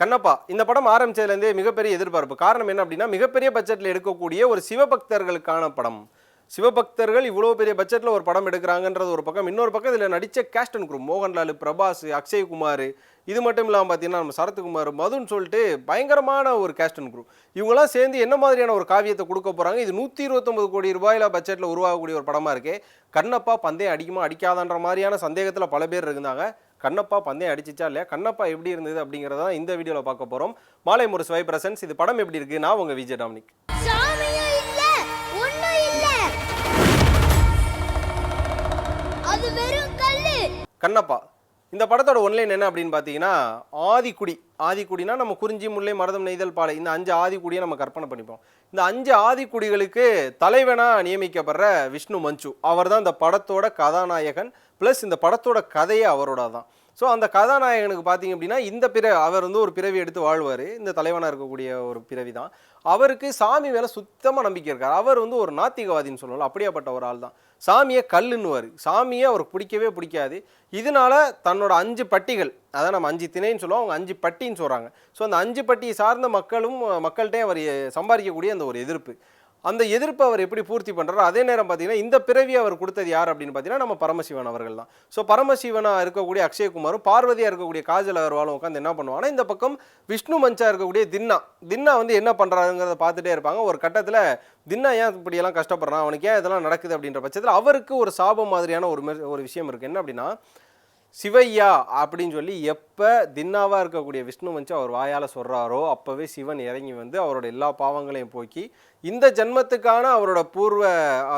கண்ணப்பா இந்த படம் ஆரம்பிச்சதுலேருந்தே மிகப்பெரிய எதிர்பார்ப்பு. காரணம் என்ன அப்படின்னா மிகப்பெரிய பட்ஜெட்டில் எடுக்கக்கூடிய ஒரு சிவபக்தர்களுக்கான படம். சிவபக்தர்கள் இவ்வளோ பெரிய பட்ஜெட்டில் ஒரு படம் எடுக்கிறாங்கன்றது ஒரு பக்கம். இன்னொரு பக்கம் இதில் நடித்த cast and group Mohanlal Prabhas Akshay Kumar இது மட்டும் இல்லாமல் பார்த்தீங்கன்னா நம்ம சரத்குமார் மதுன்னு சொல்லிட்டு பயங்கரமான ஒரு கேஸ்டன் குரூப் இவங்களாம் சேர்ந்து என்ன மாதிரியான ஒரு காவியத்தை கொடுக்க போகிறாங்க இது நூற்றி இருபத்தொம்பது கோடி ரூபாயில பட்ஜெட்டில் உருவாகக்கூடிய ஒரு படமாக இருக்குது கண்ணப்பா பந்தயம் அடிக்குமா அடிக்காதான்ற மாதிரியான சந்தேகத்தில் பல பேர் இருந்தாங்க. கண்ணப்பா பந்தயம் அடிச்சிச்சா இல்லையா? கண்ணப்பா எப்படி இருந்தது அப்படிங்கிறத தான் இந்த வீடியோவில் பார்க்க போகிறோம் மாலை ஒரு ஸ்வை பிரசன்ஸ் இது படம் எப்படி இருக்கு? நான் உங்கள் விஜய் டாமினிக். கண்ணப்பா இந்த படத்தோட ஒன்லைன் என்ன அப்படின்னு பார்த்தீங்கன்னா ஆதிக்குடி. ஆதிக்குடினா நம்ம குறிஞ்சி முல்லை மரதம் நெய்தல் பாலை. இந்த அஞ்சு ஆதிக்குடியை நம்ம கற்பனை பண்ணிப்போம். இந்த அஞ்சு ஆதிக்குடிகளுக்கு தலைவனாக நியமிக்கப்படுற விஷ்ணு மஞ்சு. அவர் தான் இந்த படத்தோட கதாநாயகன் ப்ளஸ் இந்த படத்தோட கதையே அவரோட தான் ஸோ அந்த கதாநாயகனுக்கு பார்த்தீங்க அப்படின்னா இந்த பிற அவர் வந்து ஒரு பிறவி எடுத்து வாழ்வார். இந்த தலைவனாக இருக்கக்கூடிய ஒரு பிறவி தான் அவருக்கு சாமி மேலே சுத்தமாக நம்பிக்கை இருக்கார். அவர் வந்து ஒரு நாத்திகவாதின்னு சொல்லலாம். அப்படியாப்பட்ட ஒரு ஆள் தான் சாமியை கல்லுன்னுவார். சாமியை அவருக்கு பிடிக்கவே பிடிக்காது. இதனால தன்னோட அஞ்சு பட்டிகள் அதான் நம்ம அஞ்சு திணைன்னு சொல்லுவோம். அவங்க அஞ்சு பட்டின்னு சொல்கிறாங்க ஸோ அந்த அஞ்சு பட்டியை சார்ந்த மக்களும் மக்கள்கிட்டே அவர் சம்பாதிக்கக்கூடிய அந்த ஒரு எதிர்ப்பு. அந்த எதிர்ப்பை அவர் எப்படி பூர்த்தி பண்ணுறாரோ அதே நேரம் பார்த்தீங்கன்னா இந்த பிறவி அவர் கொடுத்தது யார் அப்படின்னு பார்த்தீங்கன்னா நம்ம பரமசிவன் அவர்கள் தான். ஸோ பரமசிவனாக இருக்கக்கூடிய அக்ஷயகுமாரும் பார்வதியாக இருக்கக்கூடிய காஜல் அகர்வாலும் உட்காந்து என்ன பண்ணுவாங்கன்னா இந்த பக்கம் விஷ்ணு மஞ்சா இருக்கக்கூடிய தின்னா. தின்னா வந்து என்ன பண்ணுறாங்கிறத பார்த்துட்டே இருப்பாங்க. ஒரு கட்டத்தில் தின்னா ஏன் இப்படியெல்லாம் கஷ்டப்படுறான்? அவனுக்கு ஏன் இதெல்லாம் நடக்குது அப்படின்ற பட்சத்தில் அவருக்கு ஒரு சாபம் மாதிரியான ஒரு ஒரு விஷயம் இருக்குது என்ன அப்படின்னா சிவையா அப்படின்னு சொல்லி எப்போ தின்னாவாக இருக்கக்கூடிய விஷ்ணு வச்சு அவர் வாயால் சொல்கிறாரோ அப்போவே சிவன் இறங்கி வந்து அவரோட எல்லா பாவங்களையும் போக்கி இந்த ஜென்மத்துக்கான அவரோட பூர்வ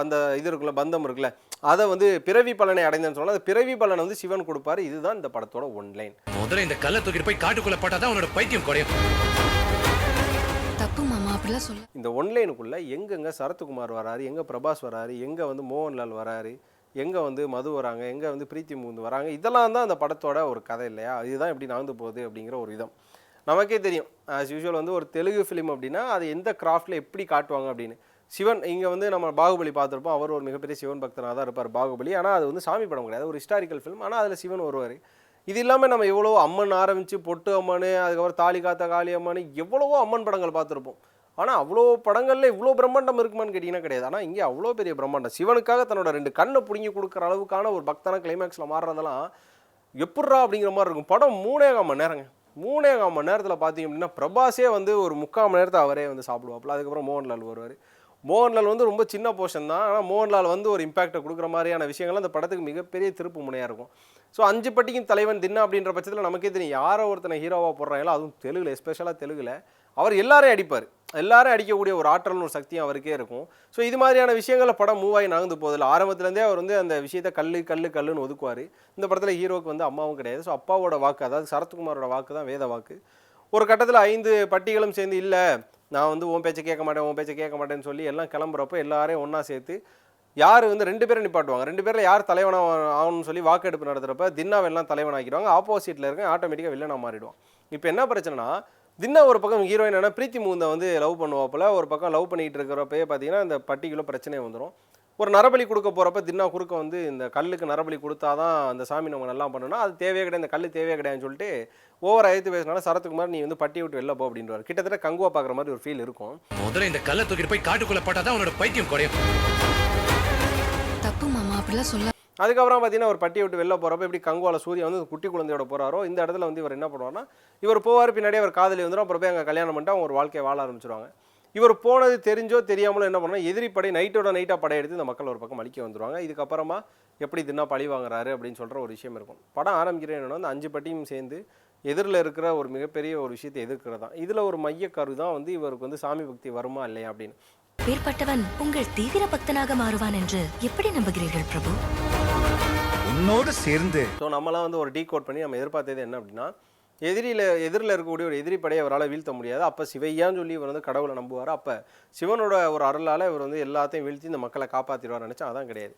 அந்த இது இருக்குல்ல பந்தம் இருக்குல்ல அதை வந்து பிறவி பலனை அடைந்தேன்னு சொன்னால் அந்த பிறவி பலனை வந்து சிவன் கொடுப்பாரு. இதுதான் இந்த படத்தோட ஒன்லைன் முதல்ல இந்த கல்லை தூக்கிட்டு போய் காட்டுக்குள்ள போட்டாதான் உன்னோட பைத்தியம் குறையும். தப்பு மாமா அப்படிலாம் சொல்ல இந்த ஒன்லைனுக்குள்ளே எங்கெங்க சரத்குமார் வராரு எங்கே பிரபாஸ் வராரு எங்கே வந்து மோகன்லால் வராரு எங்கே வந்து மது வராங்க எங்கே வந்து பிரீத்தி மூந்து வராங்க இதெல்லாம் தான் அந்த படத்தோட ஒரு கதை இல்லையா? இதுதான் எப்படி நடந்து போகுது அப்படிங்கிற ஒரு விதம் நமக்கே தெரியும். ஆஸ் யூஷுவல் வந்து ஒரு தெலுங்கு ஃபிலிம் அப்படின்னா அது எந்த கிராஃப்டில் எப்படி காட்டுவாங்க அப்படின்னு. சிவன் இங்கே வந்து நம்ம பாகுபலி பார்த்துருப்போம். அவர் ஒரு மிகப்பெரிய சிவன் பக்தனாக தான் இருப்பார் பாகுபலி. ஆனால் அது வந்து சாமி படம் கிடையாது. ஒரு ஹிஸ்டாரிக்கல் ஃபிலிம் ஆனால் அதில் சிவன் வருவார். இது இல்லாமல் நம்ம எவ்வளோ அம்மன் ஆரம்பித்து பொட்டு அம்மன் அதுக்கப்புறம் தாலி காத்த காளி அம்மன் எவ்வளவோ அம்மன் படங்கள் பார்த்துருப்போம். ஆனால் அவ்வளோ படங்களில் இவ்வளோ பிரம்மாண்டம் இருக்குமான்னு கேட்டிங்கன்னா கிடையாது. ஆனால் இங்கே அவ்வளோ பெரிய பிரம்மாண்டம். சிவனுக்காக தன்னோட ரெண்டு கண்ணை பிடுங்கி கொடுக்குற அளவுக்கான ஒரு பக்தான கிளைமேக்ஸில் மாறுறதெல்லாம் எப்பட்றா அப்படிங்கிற மாதிரி இருக்கும். படம் மூணே கால் மணி நேரங்க. மூணே கால் மணி நேரத்தில் பார்த்தீங்க அப்படின்னா பிரபாஸே வந்து ஒரு முக்கால் மணி நேரத்தை அவரே வந்து சாப்பிடுவாப்பில். அதுக்கப்புறம் மோகன்லால் வருவார். மோகன்லால் வந்து ரொம்ப சின்ன போர்ஷன் தான். ஆனால் மோகன்லால் வந்து ஒரு இம்பாக்டை கொடுக்குற மாதிரியான விஷயங்கள் அந்த படத்துக்கு மிகப்பெரிய திருப்பு முனையாக இருக்கும். ஸோ அஞ்சு பட்டிக்கும் தலைவன் தின்னா அப்படின்ற பட்சத்தில் நமக்கே தெரியும் யாரோ ஒருத்தனை ஹீரோவாக போடுறாங்களோ அதுவும் தெலுங்குல எஸ்பெஷலாக தெலுங்குல. அவர் எல்லாரையும் அடிப்பார். எல்லாரும் அடிக்கக்கூடிய ஒரு ஆற்றல் ஒரு சக்தியும் அவருக்கே இருக்கும். ஸோ இது மாதிரியான விஷயங்களை படம் மூவ் ஆகி நகர்ந்து போதில் ஆரம்பத்துலேருந்தே அவர் வந்து அந்த விஷயத்தை கல் கல் கல்லுன்னு ஒதுக்குவார். இந்த படத்தில் ஹீரோவுக்கு வந்து அம்மாவும் கிடையாது. ஸோ அப்பாவோட வாக்கு அதாவது சரத்குமாரோட வாக்கு தான் வேத வாக்கு. ஒரு கட்டத்தில் ஐந்து பட்டிகளும் சேர்ந்து இல்லை நான் வந்து உன் பேச்சை கேட்க மாட்டேன் உன் பேச்சை கேட்க மாட்டேன்னு சொல்லி எல்லாம் கிளம்புறப்போ எல்லாரையும் ஒன்றா சேர்த்து யார் வந்து ரெண்டு பேரும் நிப்பாட்டுவாங்க. ரெண்டு பேரில் யார் தலைவனாக ஆகணும்னு சொல்லி வாக்கெடுப்பு நடத்துகிறப்ப தின்னாவெல்லாம் தலைவனாக்கிடுவாங்க. ஆப்போசிட்டில் இருக்க ஆட்டோமேட்டிக்காக வில்லனாக மாறிடுவான். இப்போ என்ன பிரச்சனைனா தின்னா ஒரு பக்கம் ஹீரோயின் என்ன பிரீத்தி முகுந்த வந்து லவ் பண்ணுவாப்பில் ஒரு பக்கம் லவ் பண்ணிகிட்டு இருக்கிறப்பயே பார்த்தீங்கன்னா இந்த பட்டிக்குள்ள பிரச்சனை வந்துடும் ஒரு நரபலி கொடுக்க போகிறப்ப தின்னா குறுக்க வந்து இந்த கல்லுக்கு நரபலி கொடுத்தாதான் அந்த சாமி நம்ம நல்லா பண்ணணும் அது தேவையே கிடையாது. இந்த கல் தேவையே கிடையாதுன்னு சொல்லிட்டு ஓவர் அழைத்து பேசினால சரத்குமார் நீ வந்து பட்டி விட்டு வெளில போ அப்படின்றார் கிட்டத்தட்ட கங்குவா பார்க்குற மாதிரி ஒரு ஃபீல் இருக்கும். முதல்ல இந்த கல்லை தூக்கிட்டு போய் காட்டுக்குள்ள போட்டாதான் உன்னோட பைத்தியம் குறையும். அப்படிலாம் சொல்ல அதுக்கப்புறம் பார்த்தீங்கன்னா ஒரு பட்டியை விட்டு வெளில போகிறப்ப எப்படி கங்குவால சூரியன் வந்து குட்டி குழந்தையோட போகிறாரோ இந்த இடத்துல வந்து இவர் என்ன பண்ணுவார்னா இவர் போவார் பின்னாடியே அவர் காதலி வந்துடும் அப்புறம் போய் அங்கே கல்யாணம் பண்ணிட்டு அவங்க ஒரு வாழ்க்கையை வாழ ஆரம்பிச்சிருவாங்க. இவர் போனது தெரிஞ்சோ தெரியாமலோ என்ன பண்ணா எதிரி படை நைட்டோட நைட்டாக படையெடுத்து இந்த மக்கள் ஒரு பக்கம் அழிக்க வந்துடுவாங்க இதுக்கப்புறமா எப்படி தின்னா பழி வாங்குறாரு அப்படின்னு சொல்கிற ஒரு விஷயம் இருக்கும். படம் ஆரம்பிக்கிறேன் என்னன்னா அந்த அஞ்சு பட்டியும் சேர்ந்து எதிரில் இருக்கிற ஒரு மிகப்பெரிய ஒரு விஷயத்தை எதிர்க்கிறது தான் இதில் ஒரு மையக்கரு தான் வந்து இவருக்கு வந்து சாமி பக்தி வருமா இல்லையா அப்படின்னு. பேர்பட்டவன் உங்கள் தீவிர பக்தனாக மாறுவான் என்று எப்படி நம்புகிறீர்கள் பிரபு? உன்னோடு சேர்ந்து. ஸோ நம்மலாம் வந்து ஒரு டீ கோட் பண்ணி நம்ம எதிர்பார்த்தது என்ன அப்படின்னா எதிரியில் எதிரில் இருக்கக்கூடிய ஒரு எதிரி படையை அவரால் வீழ்த்த முடியாது. அப்போ சிவையான்னு சொல்லி இவர் வந்து கடவுளை நம்புவார். அப்போ சிவனோட ஒரு அருளால் இவர் வந்து எல்லாத்தையும் வீழ்த்தி இந்த மக்களை காப்பாற்றிடுவார் நினச்சா அதான் கிடையாது.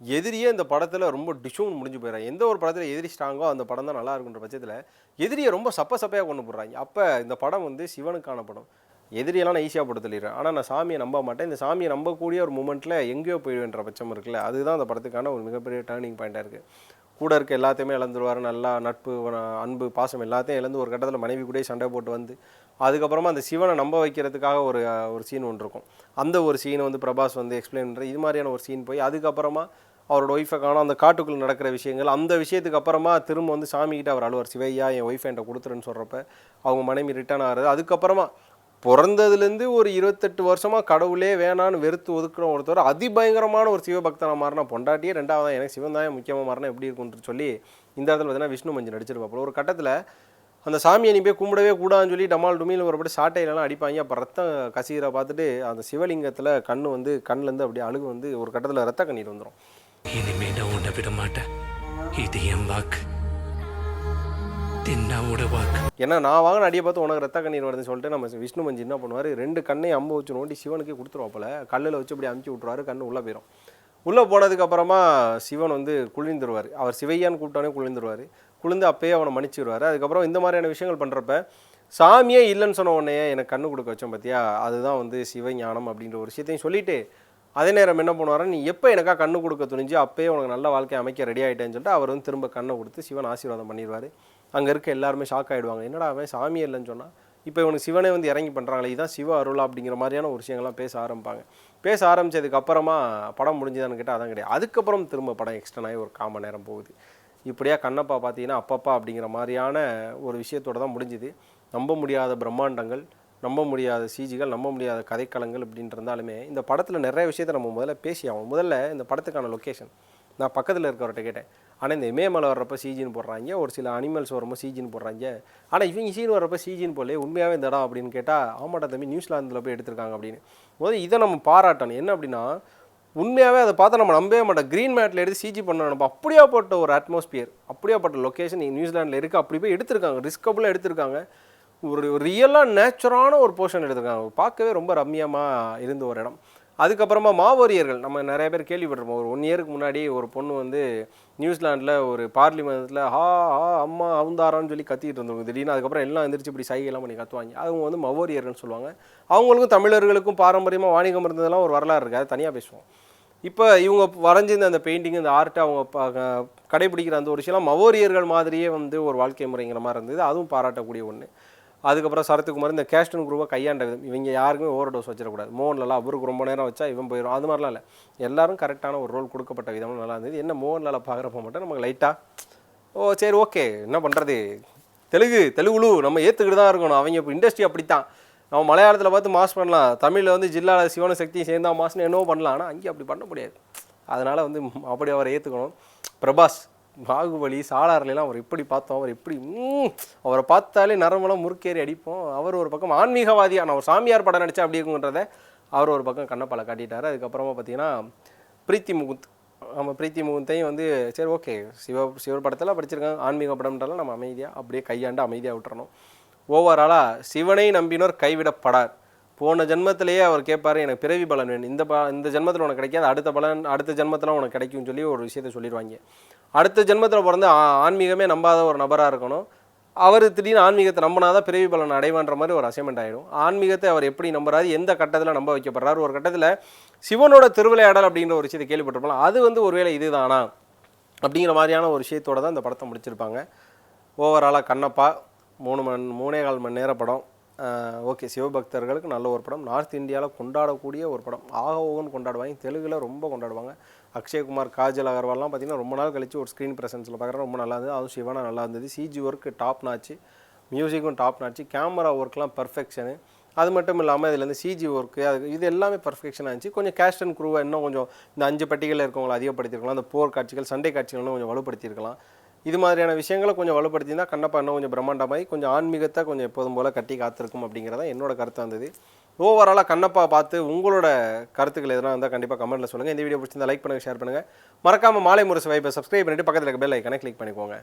எதிரியே இந்த படத்தில் ரொம்ப டிஷூன் முடிஞ்சு போயிடறாங்க எந்த ஒரு படத்தில் எதிரி ஸ்ட்ராங்கோ அந்த படம் தான் நல்லா இருக்குன்ற பட்சத்தில் எதிரியை ரொம்ப சப்ப சப்பையாக கொண்டு போடுறாங்க. அப்போ இந்த படம் வந்து சிவனுக்கான படம். எதிரியெல்லாம் நான் ஈஸியாக போட்டு தள்ளிடுறேன். ஆனால் நான் சாமியை நம்ப மாட்டேன். இந்த சாமியை நம்பக்கூடிய ஒரு மூமெண்ட்டில் எங்கேயோ போயிடுவேன்ற பட்சம் இருக்குல்ல அதுதான் அந்த படத்துக்கான ஒரு மிகப்பெரிய டேர்னிங் பாயிண்ட்டாக இருக்குது கூட இருக்க எல்லாத்தையுமே இழந்துருவார். நல்லா நட்பு அன்பு பாசம் எல்லாத்தையும் இழந்து ஒரு கட்டத்தில் மனைவி கூட சண்டை போட்டு வந்து அதுக்கப்புறமா அந்த சிவனை நம்ப வைக்கிறதுக்காக ஒரு ஒரு சீன் ஒன்று இருக்கும். அந்த ஒரு சீனை வந்து பிரபாஸ் வந்து எக்ஸ்பிளைன் பண்ணுற இது மாதிரியான ஒரு சீன் போய் அதுக்கப்புறமா அவரோட ஒய்ஃபை காணும். அந்த காட்டுக்குள்ளே நடக்கிற விஷயங்கள் அந்த விஷயத்துக்கு அப்புறமா திரும்ப வந்து சாமிக்கிட்ட அவர் அழுவார். சிவையா என் ஒய்ஃபை என்கிட்ட கொடுத்துருன்னு சொல்கிறப்ப அவங்க மனைவி ரிட்டர்ன் ஆகிறது. அதுக்கப்புறமா பிறந்ததுலேருந்து ஒரு இருபத்தெட்டு வருஷமாக கடவுளே வேணான்னு வெறுத்து ஒதுக்குற ஒருத்தர் அதிபயங்கரமான ஒரு சிவபக்தனாக மாறினா பொண்டாட்டியே ரெண்டாவது எனக்கு சிவன் தான் முக்கியமாக மாறினா எப்படி இருக்கும்னு சொல்லி இந்த இடத்துல பார்த்தீங்கன்னா விஷ்ணு மஞ்சள் நடிச்சிருப்பாப்புல. ஒரு கட்டத்தில் அந்த சாமியை நீ போய் கும்பிடவே கூடாதுன்னு சொல்லி டமால் டுமியில் ஒருபடி சாட்டையிலலாம் அடிப்பாங்க. அப்போ ரத்தம் கசிகிற பார்த்துட்டு அந்த சிவலிங்கத்தில் கண் வந்து கண்ணுலேருந்து அப்படியே அழுகு வந்து ஒரு கட்டத்தில் ரத்த கண்ணீர் வந்துடும் இனிமே நான் உன்னை விட மாட்டேன். இது என் வாக்கு. தின்னாவோட வாக்கு. ஏன்னா நான் வாங்கின அடியை பார்த்து உனக்கு ரத்த கண்ணீர் வருதுன்னு சொல்லிட்டு நம்ம விஷ்ணு மஞ்சி என்ன பண்ணுவார்? ரெண்டு கண்ணையும் அம்பு வச்சு நோண்டி சிவனுக்கே கொடுத்துருவாப்பில் கல்லில் வச்சு அப்படி அமுச்சு விட்ருவாரு கண்ணு உள்ளே போயிடும் உள்ளே போனதுக்கப்புறமா சிவன் வந்து குளிர்ந்துருவார். அவர் சிவையான்னு கூப்பிட்டோனே குளிர்ந்துருவார். குளிர்ந்து அப்பயே அவனை மன்னிச்சிடுவார் அதுக்கப்புறம் இந்த மாதிரியான விஷயங்கள் பண்ணுறப்ப சாமியே இல்லைன்னு சொன்ன உடனே எனக்கு கண்ணு கொடுக்க வச்சோம் பார்த்தியா அதுதான் வந்து சிவஞானம் அப்படின்ற ஒரு விஷயத்தையும் சொல்லிட்டு அதே நேரம் என்ன பண்ணுவார் நீ எப்போ எனக்கா கண்ணு கொடுக்க துணிஞ்சு அப்பயே உனக்கு நல்ல வாழ்க்கை அமைக்க ரெடி ஆகிட்டேன்னு சொல்லிட்டு அவர் வந்து திரும்ப கண்ணை கொடுத்து சிவன் ஆசீர்வாதம் பண்ணிடுவார் அங்கே இருக்க எல்லாருமே ஷாக் ஆகிடுவாங்க என்னடா அவன் சாமி இல்லைன்னு சொன்னால் இப்போ இவனுக்கு சிவனே வந்து இறங்கி பண்ணுறாங்களே இதுதான் சிவ அருளா? அப்படிங்கிற மாதிரியான ஒரு விஷயங்கள்லாம் பேச ஆரம்பிப்பாங்க. பேச ஆரம்பிச்சதுக்கு அப்புறமா படம் முடிஞ்சதான்னு கேட்டால் அதான் கிடையாது. அதுக்கப்புறம் திரும்ப படம் எக்ஸ்டன் ஆகி ஒரு காம நேரம் போகுது. இப்படியா கண்ணப்பா பார்த்தீங்கன்னா அப்பப்பா அப்படிங்கிற மாதிரியான ஒரு விஷயத்தோட தான் முடிஞ்சுது. நம்ப முடியாத பிரம்மாண்டங்கள் நம்ப முடியாத சிஜிகள் நம்ப முடியாத கதைக்களங்கள் இப்படின்ட்டு இருந்தாலுமே இந்த படத்தில் நிறைய விஷயத்த நம்ம முதல்ல பேசி ஆகணும். முதல்ல இந்த படத்துக்கான லொக்கேஷன் நான் பக்கத்தில் இருக்கிறவர்கிட்ட கேட்டேன் ஆனால் இந்த இமயமலை வர்றப்போ சிஜின்னு போடுறாங்க. ஒரு சில அனிமல்ஸ் வரும்போது சிஜின்னு போடுறாங்க. ஆனால் இவங்க சீன் வர்றப்போ சிஜின்னு போடல உண்மையாகவே இந்த இடம் அப்படின்னு கேட்டால் ஆமாட்டா தம்பி நியூசிலாந்தில் போய் எடுத்திருக்காங்க அப்படின்னு. முதல்ல இதை நம்ம பாராட்டணும். என்ன அப்படின்னா உண்மையாகவே அதை பார்த்தா நம்ம நம்பவே மாட்டோம். க்ரீன் மேட்டில் எடுத்து சிஜி பண்ண நம்ம அப்படியாப்பட்ட ஒரு அட்மாஸ்பியர் அப்படியாப்பட்ட லொக்கேஷன் நியூசிலாண்டில் இருக்குது அப்படி போய் எடுத்திருக்காங்க. ரிஸ்கபுளாக எடுத்திருக்காங்க. ஒரு ரியலாக நேச்சுரான ஒரு போர்ஷன் எடுத்திருக்காங்க. பார்க்கவே ரொம்ப ரம்மியமாக இருந்த ஒரு இடம். அதுக்கப்புறமா மாவோரியர்கள் நம்ம நிறைய பேர் கேள்விப்பட்டிருப்போம். ஒரு ஒன் இயருக்கு முன்னாடி ஒரு பொண்ணு வந்து நியூசிலாண்டில் ஒரு பார்லிமெண்ட்டில் ஹா ஹா அம்மா அவுந்தாரான்னு சொல்லி கத்திட்டு இருந்தவங்க திடீர்னு அதுக்கப்புறம் எல்லாம் எந்திரிச்சு இப்படி சைகைலாம் பண்ணி கத்துவாங்க. அவங்க வந்து மவோரியர்கள்னு சொல்லுவாங்க. அவங்களுக்கும் தமிழர்களுக்கும் பாரம்பரியமாக வாணிகம் இருந்ததெல்லாம் ஒரு வரலாறு இருக்குது அதை தனியாக பேசுவோம். இப்போ இவங்க வரைஞ்சிருந்த அந்த பெயிண்டிங் இந்த ஆர்ட்டை அவங்க கடைபிடிக்கிற அந்த ஒரு விஷயம்லாம் மவோரியர்கள் மாதிரியே வந்து ஒரு வாழ்க்கை முறைங்கிற மாதிரி இருந்தது. அதுவும் பாராட்டக்கூடிய ஒன்று அதுக்கப்புறம் சரத்குமார் இந்த கேஸ்டன் குரூவை கையாண்ட விதம் இவங்க யாருக்குமே ஓவர் டோஸ் வச்சிடக்கூடாது. மோகன்லாலா அவருக்கு ரொம்ப நேரம் வச்சா இவன் போயிடும் அது மாதிரிலாம் இல்லை. எல்லாரும் கரெக்டான ஒரு ரோல் கொடுக்கப்பட்ட விதமும் நல்லா இருந்தது. என்ன மோகன்லாலா பார்க்குறப்ப மட்டும் நமக்கு லைட்டாக ஓ சரி ஓகே என்ன பண்ணுறது தெலுங்கு தெலுங்குலு. நம்ம ஏற்றுக்கிட்டு தான் இருக்கணும். அவங்க இப்போ இண்டஸ்ட்ரி அப்படித்தான். நம்ம மலையாளத்தில் பார்த்து மாஸ் பண்ணலாம். தமிழில் வந்து ஜில்லாவில் சிவன சக்தி சேர்ந்தா மாஸ்னு என்னவோ பண்ணலாம். ஆனால் அங்கே அப்படி பண்ண முடியாது. அதனால் வந்து அப்படி அவரை ஏற்றுக்கணும் பிரபாஸ் பாகுபலி சாலார்லாம் அவர் எப்படி பார்த்தோம் அவர் எப்படி அவரை பார்த்தாலே நரம்பெல்லாம் முறுக்கேறி அடிப்போம். அவர் ஒரு பக்கம் ஆன்மீகவாதியாக நான் ஒரு சாமியார் படம் நடித்தா அப்படி இருக்குன்றத அவர் ஒரு பக்கம் கண்ணப்பால காட்டிட்டார். அதுக்கப்புறமா பார்த்தீங்கன்னா பிரீத்தி முகுந்த் நம்ம பிரீத்தி முகுந்தையும் வந்து சரி ஓகே சிவ சிவர் படத்தில் படிச்சிருக்காங்க ஆன்மீக படம்ன்றலாம் நம்ம அமைதியாக அப்படியே கையாண்டு அமைதியாக விட்டுறணும். ஓவராலாக சிவனை நம்பினோர் கைவிடப்படார். போன ஜென்மத்திலேயே அவர் கேட்பார் எனக்கு பிறவி பலன் வேணும். இந்த ப இந்த ஜென்மத்தில் உனக்கு கிடைக்காது. அடுத்த பலன் அடுத்த ஜென்மத்தில் உனக்கு கிடைக்கும்னு சொல்லி ஒரு விஷயத்த சொல்லிடுவாங்க அடுத்த ஜென்மத்தில் பிறந்து ஆன்மீகமே நம்பாத ஒரு நபராக இருக்கணும். அவர் திடீர்னு ஆன்மீகத்தை நம்பினாதான் பிறவி பலன் அடைவான்ற மாதிரி ஒரு அசைன்மெண்ட் ஆகிடும் ஆன்மீகத்தை அவர் எப்படி நம்புறாரு எந்த கட்டத்தில் நம்ப வைக்கப்படுறாரு ஒரு கட்டத்தில் சிவனோட திருவிளையாடல் அப்படிங்கிற ஒரு விஷயத்தை கேள்விப்பட்டிருப்போம் அது வந்து ஒருவேளை இதுதானா? அப்படிங்கிற மாதிரியான ஒரு விஷயத்தோட தான் இந்த படத்தை முடிச்சிருப்பாங்க. ஓவராலாக கண்ணப்பா மூணு மணி மூணே கால் மணி நேர படம். ஓகே சிவபக்தர்களுக்கு நல்ல ஒரு படம். நார்த் இந்தியாவில் கொண்டாடக்கூடிய ஒரு படம். ஆக ஓகன்னு கொண்டாடுவாங்க. தெலுங்கில் ரொம்ப கொண்டாடுவாங்க. அக்ஷய்குமார் காஜல் அகர்வால்லாம் பார்த்திங்கன்னா ரொம்ப நாள் கழிச்சு ஒரு ஸ்க்ரீன் ப்ரெசன்ஸில் பார்க்குறேன் ரொம்ப நல்லா இருந்தது. அதுவும் சிவனா நல்லா இருந்தது. சிஜி ஒர்க்கு டாப் நாச்சு மியூசிக்கும் டாப் நாச்சு கேமரா ஒர்க்லாம் பர்ஃபெக்ஷனு அது மட்டும் இல்லாமல் இதுலேருந்து சிஜி ஒர்க்கு அது இது எல்லாமே பர்ஃபெக்ஷனாக இருந்துச்சு கொஞ்சம் கேஸ்ட் அண்ட் குரூவை இன்னும் கொஞ்சம் இந்த அஞ்சு பட்டிகளில் இருக்கவங்களை அதிகப்படுத்தியிருக்கலாம். அந்த போர் காட்சிகள் சண்டை காட்சிகள் கொஞ்சம் வலுப்படுத்தியிருக்கலாம். இது மாதிரியான விஷயங்களை கொஞ்சம் வலுப்படுத்தினா கண்ணப்பா இன்னும் கொஞ்சம் பிரம்மாண்டமாகி கொஞ்சம் ஆன்மீகத்தை கொஞ்சம் எப்போதும் போல் கட்டி காத்திருக்கும் அப்படிங்கிறத என்னோட கருத்து வந்தது ஓவராலாக கண்ணப்பா பார்த்து உங்களோட கருத்துக்கள் எதனா இருந்தால் கண்டிப்பாக கமெண்ட்டில் சொல்லுங்கள் இந்த வீடியோ பிடிச்சிருந்தா லைக் பண்ணுங்கள் ஷேர் பண்ணுங்கள் மறக்காமல் மாலை முரசு வைப்பை சப்ஸ்கிரைப் பண்ணிட்டு பக்கத்தில் இருக்க பெல் ஐக்கனை கிளிக் பண்ணிக்கோங்க.